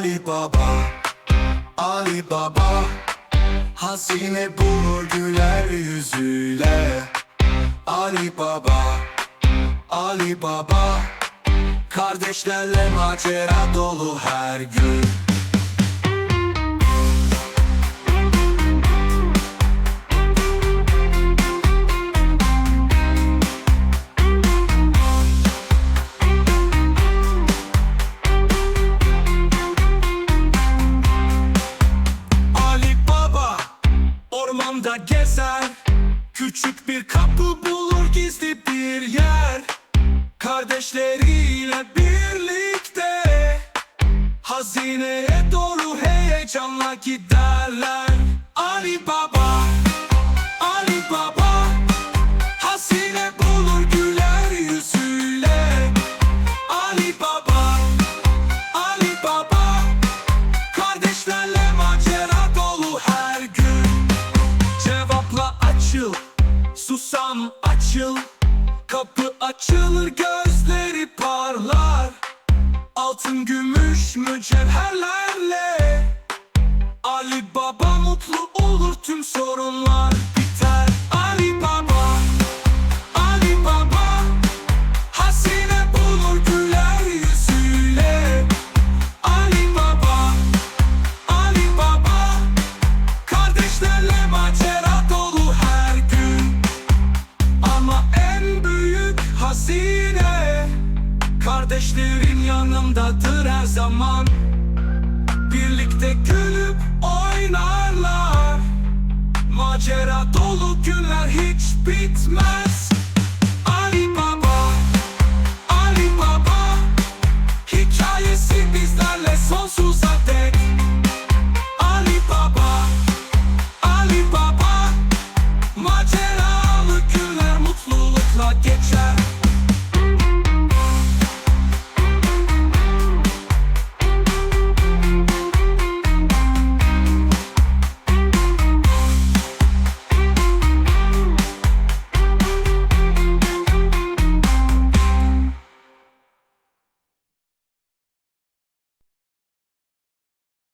Ali Baba Ali Baba Hazine bulur güler yüzüyle. Ali Baba Ali Baba Kardeşlerle macera dolu her gün ormanda gezer Küçük bir kapı bulur gizli bir yer. Kardeşleriyle birlikte Hazineye doğru heyecanla giderler Açıl Kapı açılır gözleri parlar. Altın gümüş mücevherlerle. Ali Baba mutlu olur tüm sorunlar hazine Kardeşlerin yanındadır her zaman. Birlikte gülüp oynarlar. Macera dolu günler hiç bitmez